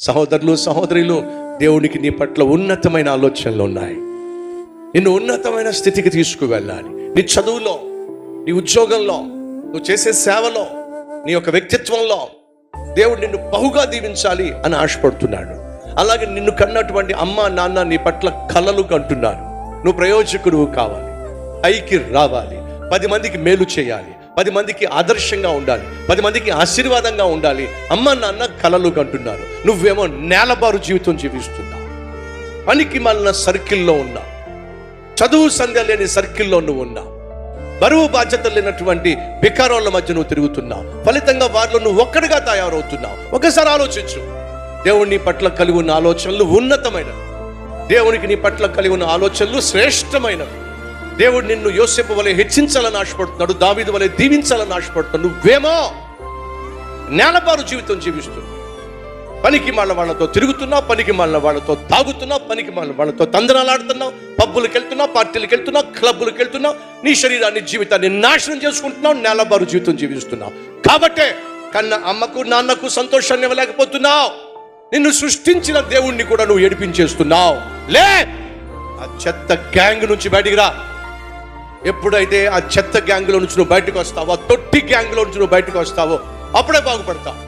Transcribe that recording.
సహోదరులు సహోదరులు దేవునికి నీ పట్ల ఉన్నతమైన ఆలోచనలు ఉన్నాయి. నిన్ను ఉన్నతమైన స్థితికి తీసుకువెళ్ళాలి. నీ చదువులో నీ ఉద్యోగంలో నువ్వు చేసే సేవలో నీ యొక్క వ్యక్తిత్వంలో దేవుడు నిన్ను బహుగా దీవించాలి అని ఆశపడుతున్నాడు. అలాగే నిన్ను కన్నటువంటి అమ్మ నాన్న నీ పట్ల కలలు కంటున్నారు. నువ్వు ప్రయోజకుడు కావాలి. పైకి రావాలి. పది మందికి మేలు చేయాలి. పది మందికి ఆదర్శంగా ఉండాలి. పది మందికి ఆశీర్వాదంగా ఉండాలి. అమ్మ నాన్న కలలు కంటున్నారు. నువ్వేమో నేలబారు జీవితం జీవిస్తున్నావు. పనికి మళ్ళీ సర్కిల్లో ఉన్నా చదువు సంధ్య లేని సర్కిల్లో నువ్వు ఉన్నావు. బరువు బాధ్యత లేనటువంటి బికారోళ్ళ మధ్య నువ్వు తిరుగుతున్నావు. ఫలితంగా వారిలో నువ్వు ఒక్కడిగా తయారవుతున్నావు. ఒకసారి ఆలోచించు. దేవుడు పట్ల కలిగి ఉన్న ఆలోచనలు ఉన్నతమైనవి. దేవునికి నీ పట్ల కలిగి ఉన్న ఆలోచనలు శ్రేష్టమైనవి. దేవుడు నిన్ను యోసేపు వలె హెచ్చించాలని ఆశపడుతున్నాడు దావీదు వలె దీవించాలని ఆశపడుతున్నాడు. నువ్వేమో నేలపారు జీవితం జీవిస్తున్నావు పనికి మాలిన వాళ్ళతో తిరుగుతున్నావు పనికి మాలిన వాళ్ళతో తాగుతున్నావు పనికి మాలిన వాళ్ళతో తందనాలాడుతున్నావు పబ్బులకు వెళ్తున్నావు పార్టీలకు వెళ్తున్నావు క్లబ్బులకు వెళ్తున్నావు నీ శరీరాన్ని జీవితాన్ని నాశనం చేసుకుంటున్నావు నేలబారు జీవితం జీవిస్తున్నావు. కాబట్టే కన్న అమ్మకు నాన్నకు సంతోషాన్ని ఇవ్వలేకపోతున్నావు. నిన్ను సృష్టించిన దేవుణ్ణి కూడా నువ్వు ఏడిపించేస్తున్నావు. లే! ఆ చెత్త గ్యాంగ్ నుంచి బయటికి రా. ఎప్పుడైతే ఆ చెత్త గ్యాంగ్లో నుంచి నువ్వు బయటకు వస్తావో ఆ తొట్టి గ్యాంగ్లో నుంచి నువ్వు బయటకు వస్తావో అప్పుడే బాగుపడతావు.